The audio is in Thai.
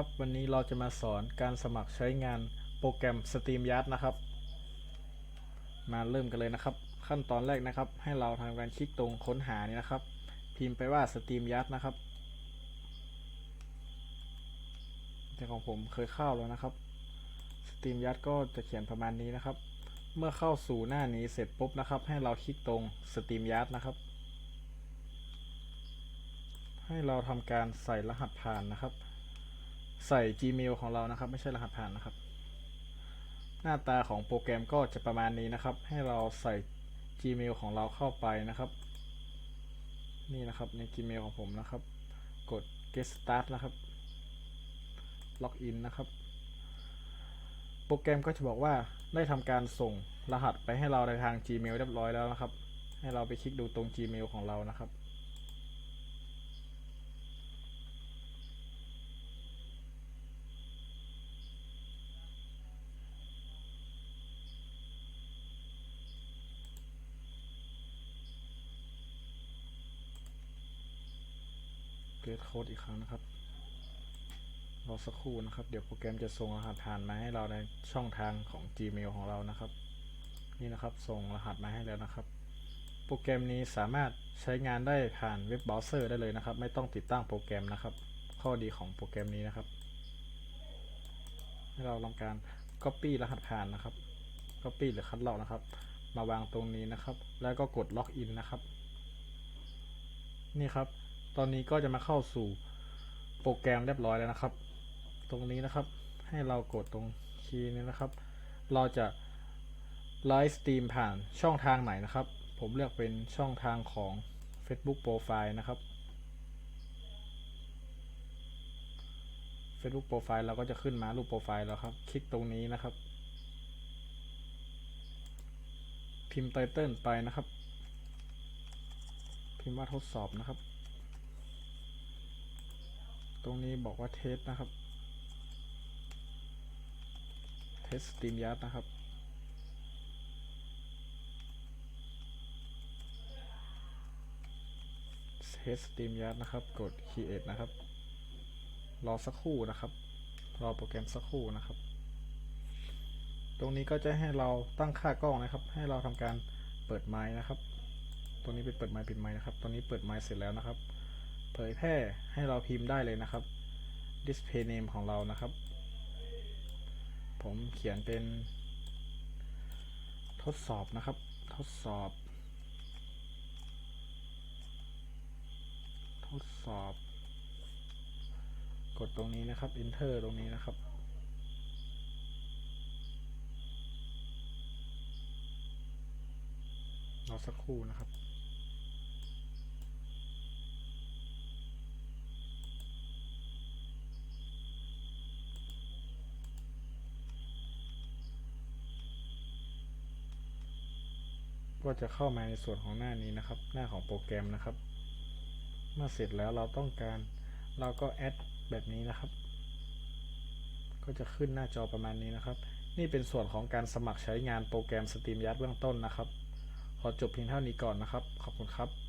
ครับ วันนี้เราจะมาสอนการสมัครใช้งานโปรแกรม StreamYard นะครับ มาเริ่มกันเลยนะครับ ขั้นตอนแรกนะครับ ให้เราทำการคลิกตรงค้นหานี่นะครับ พิมพ์ไปว่า StreamYard นะครับแต่ของผมเคยเข้าแล้วนะครับ StreamYard ก็จะเขียนประมาณนี้นะครับ เมื่อเข้าสู่หน้านี้เสร็จปุ๊บนะครับ ให้เราคลิกตรง StreamYard นะครับ ให้เราทำการใส่รหัสผ่านนะครับ ใส่ Gmail ของเรานะครับ ไม่ใช่รหัสผ่านนะครับ หน้าตาของโปรแกรมก็จะประมาณนี้นะครับ ให้เราใส่ Gmail ของเราเข้าไปนะครับ นี่นะครับใน Gmail ของผมนะครับ กด get start นะครับ login นะครับ โปรแกรมก็จะบอกว่าได้ทำการส่งรหัสไปให้เราในทาง Gmail เรียบร้อยแล้วนะครับ ให้เราไปคลิกดูตรง Gmail ของเรานะครับ เกิดโค้ดอีกครั้งนะครับ รอสักครู่นะครับ เดี๋ยวโปรแกรมจะส่งรหัสผ่านมาให้เราในช่องทางของ Gmail ของเรานะครับ นี่นะครับ ส่งรหัสมาให้แล้วนะครับ โปรแกรมนี้สามารถใช้งานได้ผ่านเว็บเบราว์เซอร์ได้เลยนะครับ ไม่ต้องติดตั้งโปรแกรมนะครับ ข้อดีของโปรแกรมนี้นะครับ ให้เราทำการ Copy รหัสผ่านนะครับ Copy หรือคัดลอกนะครับ มาวางตรงนี้นะครับ แล้วก็กดล็อกอินนะครับ นี่ครับ ตอนนี้ก็จะมาเข้าสู่โปรแกรมเรียบร้อยแล้วนะครับ ตรงนี้นะครับให้เรากดตรงคีย์นี้นะครับ เราจะไลฟ์สตรีมผ่านช่องทางไหนนะครับ ผมเลือกเป็นช่องทางของ Facebook Profile นะครับ Facebook Profile เราก็จะขึ้นมารูปโปรไฟล์แล้วครับ คลิกตรงนี้นะครับ พิมพ์ไตเติลไปนะครับ พิมพ์ว่าทดสอบนะครับ ตรงนี้บอกว่าเทสนะครับ เทสสตรีมยัดนะครับ เทสสตรีมยัดนะครับ กด create นะครับ รอสักครู่นะครับ รอโปรแกรมสักครู่นะครับ ตรงนี้ก็จะให้เราตั้งค่ากล้องนะครับ ให้เราทำการเปิดไมค์นะครับ ตรงนี้เป็นเปิดไมค์ปิดไมค์นะครับตรงนี้เปิดไมค์เสร็จแล้วนะครับ เผยแพร่ให้เราพิมพ์ได้เลยนะครับ display name ของเรานะครับ ผมเขียนเป็น ทดสอบนะครับ ทดสอบ ทดสอบ กดตรงนี้นะครับ enter ตรงนี้นะครับรอสักครู่นะครับ ก็จะเข้ามาในส่วนของหน้านี้นะครับ หน้าของโปรแกรมนะครับ เมื่อเสร็จแล้วเราต้องการเราก็แอดแบบนี้นะครับ ก็จะขึ้นหน้าจอประมาณนี้นะครับ นี่เป็นส่วนของการสมัครใช้งานโปรแกรม StreamYard เบื้องต้นนะครับ ขอจบเพียงเท่านี้ก่อนนะครับ ขอบคุณครับ